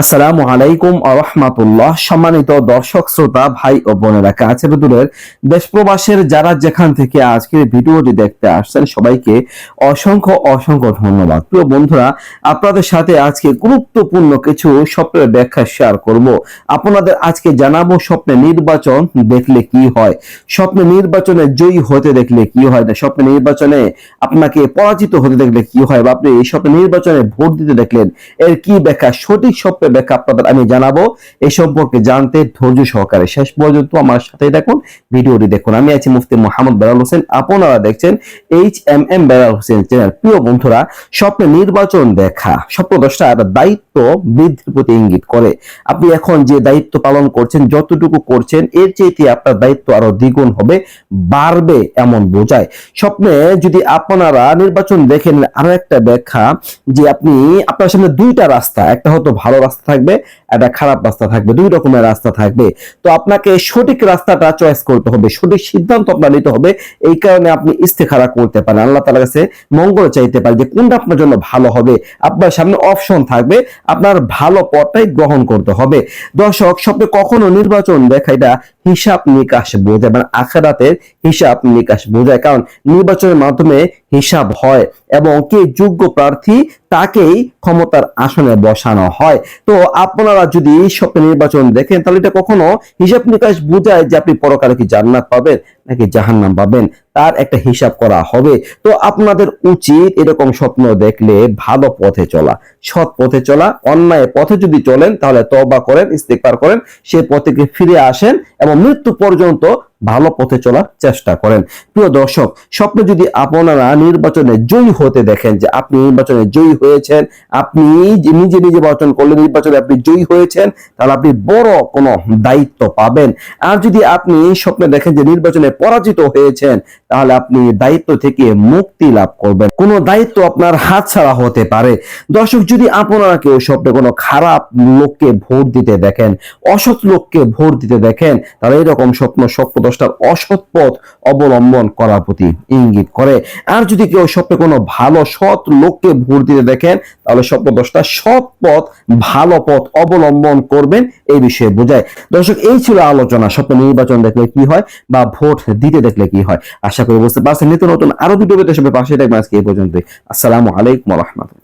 আসসালামু আলাইকুম আরহামাতুল্লাহ সম্মানিত দর্শক, শ্রোতা, ভাই ও বোনেরা কাছে দূরের দেশ প্রবাসের যারা যেখান থেকে আজকের ভিডিওটি দেখতে আসছেন, সবাইকে অসংখ্য অসংখ্য ধন্যবাদ। প্রিয় বন্ধুরা, আপনাদের সাথে আজকে গুরুত্বপূর্ণ কিছু স্বপ্নের ব্যাখ্যা শেয়ার করব। আপনাদের আজকে জানাব স্বপ্নে নির্বাচন দেখলে কি হয়, স্বপ্নে নির্বাচনে জয়ী হতে দেখলে কি হয়, না স্বপ্নে নির্বাচনে আপনাকে পরাজিত হতে দেখলে কি হয়, বা আপনি এই স্বপ্নে নির্বাচনে ভোট দিতে দেখলেন, এর কি ব্যাখ্যা, সঠিক স্বপ্নের ব্যাখ্যা আপনাদের আমি জানাব। এই সম্পর্কে জানতে ধৈর্য সহকারে। শেষ পর্যন্ত আমার সাথেই দেখুন ভিডিওটি দেখুন। আমি আছি মুফতি মোহাম্মদ বেলাল হোসেন। আপনারা দেখছেন H M M Belal Hossain channel. প্রিয় বন্ধুরা, স্বপ্নে নির্বাচন দেখা। স্বপ্নদ্রষ্টা একটা দায়িত্ব বৃদ্ধির প্রতি ইঙ্গিত করে। আপনি এখন যে দায়িত্ব পালন করছেন, যতটুকু করছেন, এর চাইতে আপনার দায়িত্ব আরও দ্বিগুণ হবে, বাড়বে এমন বোঝায়। স্বপ্নে যদি আপনারা নির্বাচন দেখেন, আরও একটা ব্যাখ্যা যে আপনি আপনার সামনে দুইটা রাস্তা। একটা হয়তো ভালো রাস্তা থাকবে একটা খারাপ রাস্তা থাকবে, দুই রকমের রাস্তা থাকবে। তো আপনাকে সঠিক রাস্তাটা চয়েস করতে হবে, সঠিক সিদ্ধান্ত আপনার নিতে হবে। এই কারণে আপনি ইস্তেখারা করতে পারেন। আল্লাহ তালার কাছে মঙ্গল চাইতে পারেন যে কোনটা আপনার জন্য ভালো হবে। আপনার সামনে অপশন থাকবে, আপনার ভালো পথটাই গ্রহণ করতে হবে। দর্শক, স্বপ্নে কখনো নির্বাচন দেখা এটা হিসাব নিকাশ বোঝায় মানে আখেরাতের হিসাব নিকাশ বোঝায়। কারণ নির্বাচনের মাধ্যমে হিসাব হয় এবং কে যোগ্য প্রার্থী তাকেই ক্ষমতার আসনে বসানো হয়। তো আপনারা যদি স্বপ্নে নির্বাচন দেখেন, তাহলে এটা কখনো হিসাব নিকাশ বোঝায় যে আপনি পরকালে কি জান্নাত পাবেন নাকি জাহান্নাম পাবেন? তার একটা হিসাব করা হবে। তো আপনাদের উচিত এরকম স্বপ্ন দেখলে ভালো পথে চলা, সৎ পথে চলা, অন্যায় পথে যদি চলেন, তাহলে তবা করেন ইস্তেকবার করেন সেই পথে ফিরে আসেন এবং মৃত্যু পর্যন্ত ভালো পথে চলার চেষ্টা করেন। প্রিয় দর্শক, স্বপ্নে যদি আপনারা নির্বাচনে জয়ী হতে দেখেন যে আপনি নির্বাচনে জয়ী হয়েছেন, আপনি নিজে নিজে নির্বাচন করলে নির্বাচনে আপনি জয়ী হয়েছেন, তাহলে আপনি বড় কোনো দায়িত্ব পাবেন। আর যদি আপনি স্বপ্নে দেখেন যে নির্বাচনে পরাজিত হয়েছেন, তাহলে আপনি দায়িত্ব থেকে মুক্তি লাভ করবেন। কোনো দায়িত্ব আপনার হাতছাড়া হতে পারে। দর্শক, যদি আপনারা কেউ স্বপ্নে কোনো খারাপ লোককে ভোট দিতে দেখেন, অসৎ লোককে ভোট দিতে দেখেন, তাহলে এরকম স্বপ্ন স্বপ্ন দশটার অসৎ পথ অবলম্বন করার প্রতি ইঙ্গিত করে। আর যদি কেউ স্বপ্নে কোনো ভালো সৎ লোককে ভোট দিতে দেখেন, তাহলে স্বপ্ন দশটা সৎ পথ, ভালো পথ অবলম্বন করবেন এই বিষয়ে বোঝায়। দর্শক, এই ছিল আলোচনা। স্বপ্ন নির্বাচন দেখলে কি হয় বা ভোট দিতে দেখলে কি হয়? আশা করি বুঝতে পারছেন। নিত্য নতুন আরও পেতে সবাই পাশে থাকবেন। আজকে এই পর্যন্তই। আসসালামু আলাইকুম রহমতুল্লাহ।